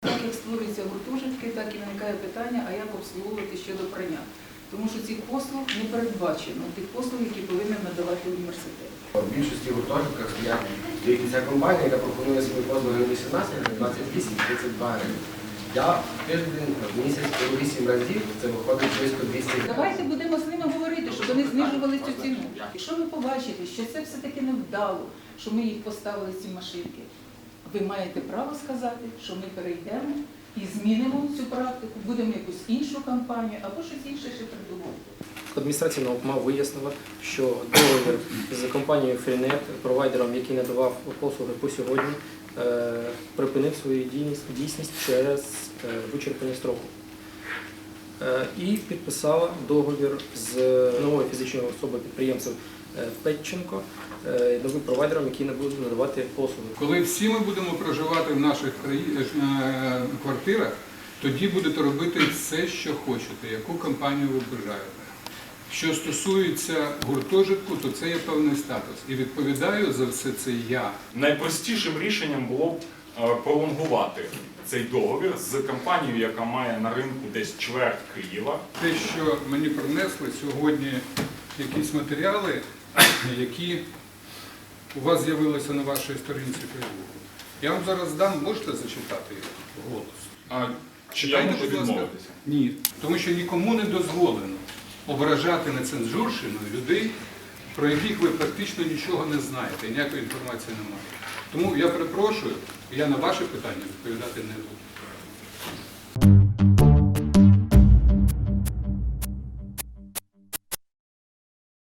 Так як створюються гуртожитки, так і виникає питання, а як обслуговувати щодо прання. Тому що цих послуг не передбачено, тих послуг, які повинен надавати університет. В більшості гуртожитках стоять ця компанія, яка пропонує свої послуги не 18, 28, 32 гривень. Я в тиждень, в місяць беру 8 разів, це виходить близько 200 гривень. Давайте будемо з ними говорити, вони знижували цю ціну. Якщо ви побачите, що це все-таки не вдало, що ми їх поставили ці машинки, ви маєте право сказати, що ми перейдемо і змінимо цю практику, будемо якусь іншу кампанію або щось інше ще придумати. Адміністрація НАУКМА вияснила, що договір з компанією Freenet, провайдером, який надавав послуги по сьогодні, е, припинив свою дійсність через е, вичерпання строку. Е, І підписала договір з новою фізичною особою підприємцем е, Петченко, е, новим провайдером, який не буде надавати послуги. Коли всі ми будемо проживати в наших е, квартирах, тоді будете робити все, що хочете, яку компанію ви бажаєте. Що стосується гуртожитку, то це є певний статус. І відповідаю за все це я. Найпростішим рішенням було б е, пролонгувати цей договір з компанією, яка має на ринку десь чверть Києва. Те, що мені принесли сьогодні якісь матеріали, які у вас з'явилися на вашій сторінці Фейсбуку. Я вам зараз дам, можете зачитати їх голос? А чи я Читайте, можу відмовитися? Ні. Тому що нікому не дозволено ображати нецензурщиною людей, про яких ви практично нічого не знаєте, і ніякої інформації немає. Тому я перепрошую, я на ваші питання відповідати не.